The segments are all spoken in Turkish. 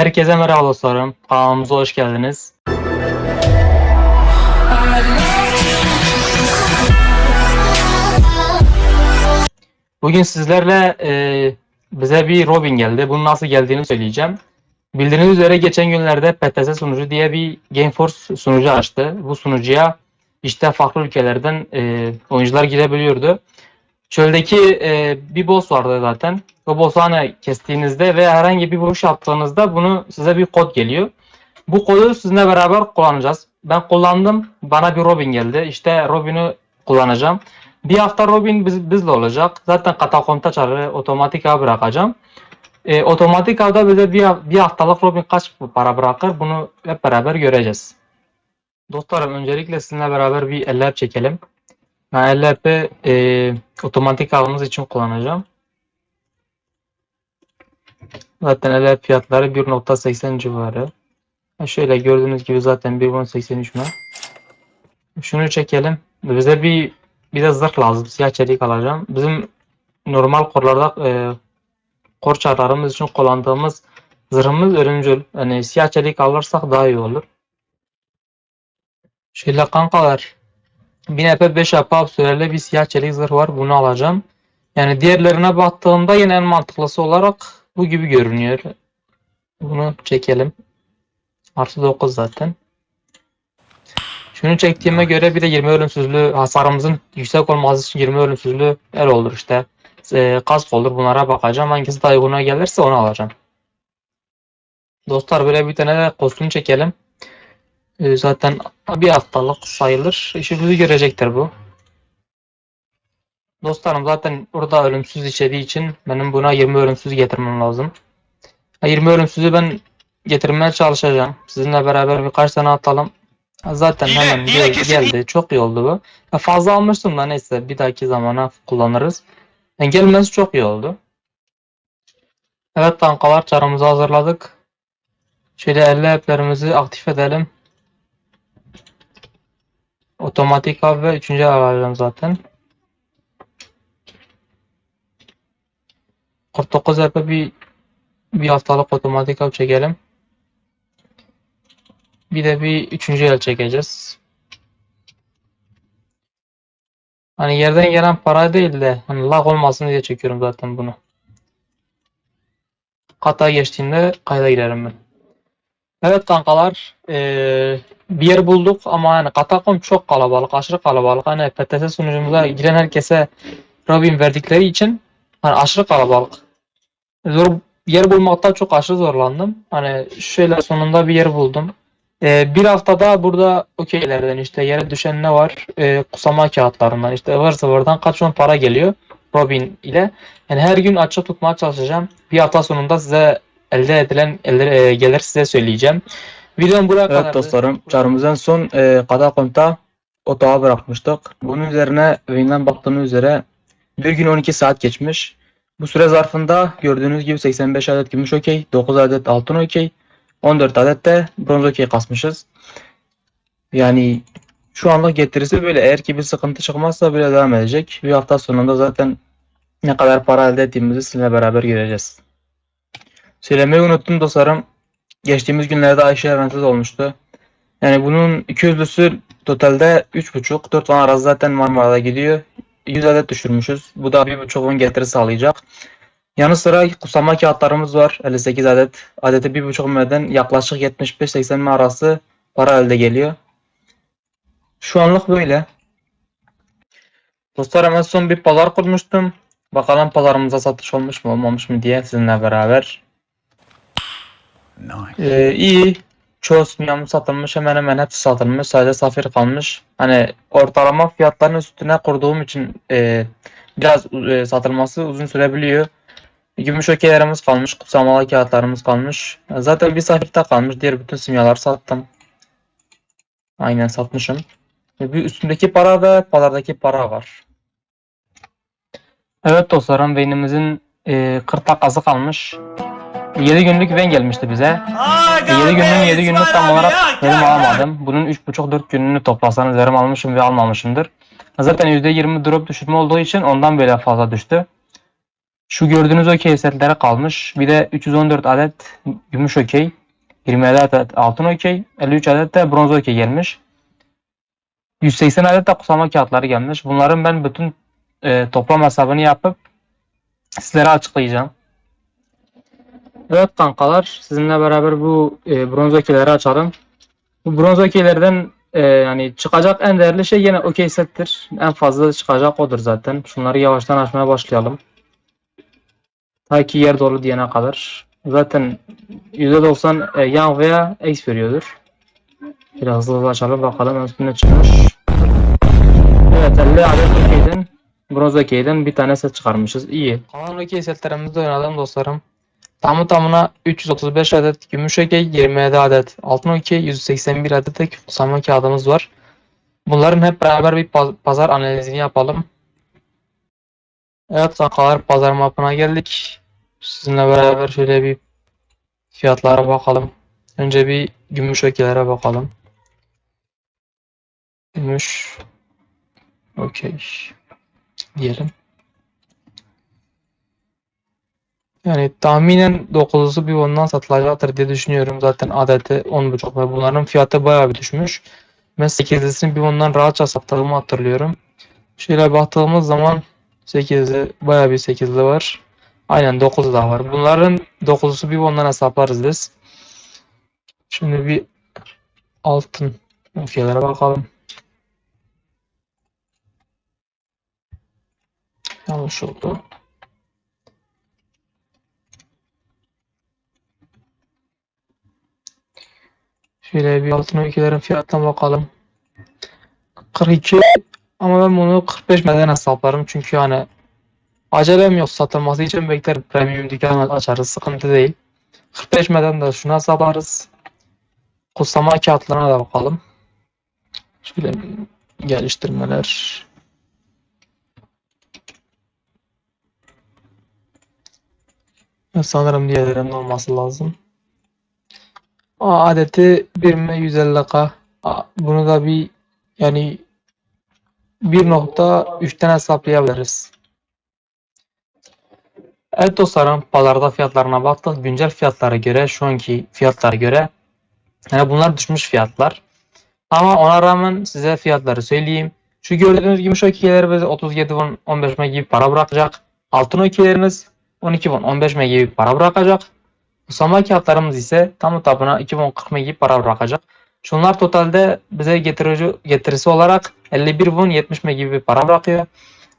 Herkese merhaba dostlarım. Kanalımıza hoş geldiniz. Bugün sizlerle e, bize bir Robin geldi. Bunun nasıl geldiğini söyleyeceğim. Bildiğiniz üzere geçen günlerde PTS sunucu diye bir Gameforce sunucu açtı. Bu sunucuya işte farklı ülkelerden e, oyuncular girebiliyordu. Çöldeki e, bir boss vardı zaten. O boss'u hani kestiğinizde veya herhangi bir vuruş yaptığınızda bunu size bir kod geliyor. Bu kodu sizinle beraber kullanacağız. Ben kullandım. Bana bir Robin geldi. İşte Robin'i kullanacağım. Bir hafta Robin biz, bizle olacak. Zaten katakomta çarı otomatik ağ bırakacağım. E, otomatik ağda bize bir, bir haftalık Robin kaç para bırakır bunu hep beraber göreceğiz. Dostlarım öncelikle sizinle beraber bir eller çekelim. LRP e, otomatik ağımız için kullanacağım. Zaten LR fiyatları 1.80 civarı. Ha, Şöyle gördüğünüz gibi zaten 1.83 mü? Şunu çekelim. Bize bir bir de zırh lazım. Siyah çelik alacağım. Bizim normal korlarda e, kor çarlarımız için kullandığımız zırhımız ölümcül. Yani siyah çelik alırsak daha iyi olur. Şöyle kankalar. 1000 EP 5 EP süreli bir siyah çelik zırh var. Bunu alacağım. Yani diğerlerine baktığımda yine en mantıklısı olarak bu gibi görünüyor. Bunu çekelim. Artı 9 zaten. Şunu çektiğime göre bir de 20 ölümsüzlüğü hasarımızın yüksek olması için 20 ölümsüzlüğü el olur işte. E, kask olur bunlara bakacağım. Hangisi daha uyguna gelirse onu alacağım. Dostlar böyle bir tane de kostüm çekelim. E, zaten bir haftalık sayılır. İşimizi görecektir bu. Dostlarım zaten burada ölümsüz içeriği için benim buna 20 ölümsüz getirmem lazım. Ha, 20 ölümsüzü ben getirmeye çalışacağım. Sizinle beraber birkaç tane atalım. Zaten Yine- hemen yine gel- geldi. Çok iyi oldu bu. Ha, fazla almıştım da neyse bir dahaki zamana kullanırız. Yani gelmesi çok iyi oldu. Evet tankalar çarımızı hazırladık. Şöyle elle app'lerimizi aktif edelim. Otomatik av ve üçüncü alacağım zaten. 49 yapı bir bir haftalık otomatik av çekelim. Bir de bir üçüncü el çekeceğiz. Hani yerden gelen para değil de hani lag olmasın diye çekiyorum zaten bunu. Kata geçtiğinde kayda girerim ben. Evet kankalar eee, bir yer bulduk ama hani Katakom çok kalabalık, aşırı kalabalık. Hani PTS sunucumuza giren herkese Robin verdikleri için hani aşırı kalabalık. Zor yer bulmakta çok aşırı zorlandım. Hani şöyle sonunda bir yer buldum. Eee, bir haftada burada okeylerden işte yere düşen ne var? Eee, kusama kağıtlarından işte ıvır zıvırdan kaç ton para geliyor Robin ile. Yani her gün açık tutmaya çalışacağım. Bir hafta sonunda size elde edilen eller, e, gelir size söyleyeceğim. Videom buraya. Evet dostlarım, çarımızı en son e, Katakom'da otağa bırakmıştık. Bunun üzerine evinden baktığımız üzere bir gün 12 saat geçmiş. Bu süre zarfında gördüğünüz gibi 85 adet gümüş okey, 9 adet altın okey, 14 adet de bronz okey kasmışız. Yani şu anlık getirisi böyle. Eğer ki bir sıkıntı çıkmazsa böyle devam edecek. Bir hafta sonunda zaten ne kadar para elde ettiğimizi sizinle beraber göreceğiz. Söylemeyi unuttum dostlarım. Geçtiğimiz günlerde Ayşe eventsiz olmuştu. Yani bunun 200'lüsü totalde 3.5 4 van arası zaten Marmara'da gidiyor. 100 adet düşürmüşüz. Bu da 1.5'un getiri sağlayacak. Yanı sıra kusama kağıtlarımız var. 58 adet. Adeti 1.5 meden yaklaşık 75-80 mi arası para elde geliyor. Şu anlık böyle. Dostlarım en son bir pazar kurmuştum. Bakalım pazarımıza satış olmuş mu olmamış mı diye sizinle beraber. Ee, iyi. Çoğu simyamı satılmış. Hemen hemen hepsi satılmış. Sadece safir kalmış. Hani ortalama fiyatların üstüne kurduğum için e, biraz e, satılması uzun sürebiliyor. Gümüş okeylerimiz kalmış. Kutsamalı kağıtlarımız kalmış. Zaten bir safirde kalmış. Diğer bütün simyaları sattım. Aynen satmışım. Bir üstündeki para ve pazardaki para var. Evet dostlarım beynimizin e, 40 dakikası kalmış. 7 günlük ven gelmişti bize. 7 günün 7 günlük tam olarak verim alamadım. Bunun 3,5-4 gününü toplasanız verim almışım ve almamışımdır. Zaten %20 drop düşürme olduğu için ondan böyle fazla düştü. Şu gördüğünüz okey setlere kalmış. Bir de 314 adet gümüş okey. 27 adet altın okey. 53 adet de bronz okey gelmiş. 180 adet de kutlama kağıtları gelmiş. Bunların ben bütün e, toplam hesabını yapıp sizlere açıklayacağım. Evet kankalar sizinle beraber bu e, bronz okeyleri açalım. Bu bronz okeylerden e, yani çıkacak en değerli şey yine okey settir. En fazla çıkacak odur zaten. Şunları yavaştan açmaya başlayalım. Ta ki yer dolu diyene kadar. Zaten %90 e, yan veya X veriyordur. Biraz hızlı hızlı açalım bakalım üstüne çıkmış. Evet 50 adet okeyden bronz okeyden bir tane set çıkarmışız. İyi. Kalan okey setlerimizde oynadım dostlarım. Tamı tamına 335 adet gümüş okey, 27 adet altın okey, 181 adet de kutsama kağıdımız var. Bunların hep beraber bir paz- pazar analizini yapalım. Evet kankalar pazar mapına geldik. Sizinle beraber şöyle bir fiyatlara bakalım. Önce bir gümüş okeylere bakalım. Gümüş okey diyelim. Yani tahminen 9'lusu bir ondan satılacaktır diye düşünüyorum. Zaten adeti 10.5 ve bunların fiyatı bayağı bir düşmüş. Ben 8'lisini bir ondan rahatça sattığımı hatırlıyorum. Şöyle baktığımız zaman 8'li bayağı bir 8'li var. Aynen 9 da var. Bunların 9'lusu bir ondan hesaplarız biz. Şimdi bir altın ülkelere bakalım. Yanlış oldu. Şöyle bir altın ülkelerin fiyatına bakalım. 42 ama ben bunu 45 meden hesaplarım çünkü hani acelem yok satılması için beklerim premium dükkan açarız sıkıntı değil. 45 meden de şuna hesaplarız. Kutsama kağıtlarına da bakalım. Şöyle geliştirmeler. Sanırım diğerlerinin olması lazım. Adeti 1 mi 150k. Aa, Bunu da bir yani 1.3'ten hesaplayabiliriz. Evet dostlarım pazarda fiyatlarına baktık. Güncel fiyatlara göre şu anki fiyatlara göre yani bunlar düşmüş fiyatlar. Ama ona rağmen size fiyatları söyleyeyim. Şu gördüğünüz gümüş okiyeler bize 37 won 15 meg gibi para bırakacak. Altın okiyelerimiz 12 won 15 meg gibi para bırakacak. Usama kağıtlarımız ise tam tapına 2 won 40 meg gibi para bırakacak. Şunlar totalde bize getirici, getirisi olarak 51 won 70 meg gibi bir para bırakıyor.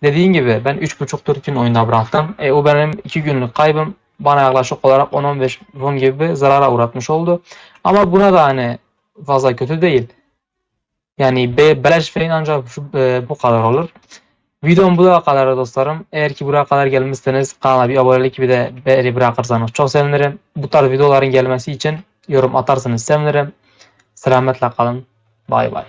Dediğim gibi ben 3.5 için oyunda bıraktım. E, o benim 2 günlük kaybım bana yaklaşık olarak 10-15 won gibi bir zarara uğratmış oldu. Ama buna da hani fazla kötü değil. Yani be, beleş falan ancak şu, e, bu kadar olur. Videom bu kadar dostlarım. Eğer ki buraya kadar gelmişseniz kanala bir abonelik bir de beğeni bırakırsanız çok sevinirim. Bu tarz videoların gelmesi için yorum atarsanız sevinirim. Selametle kalın. Bay bay.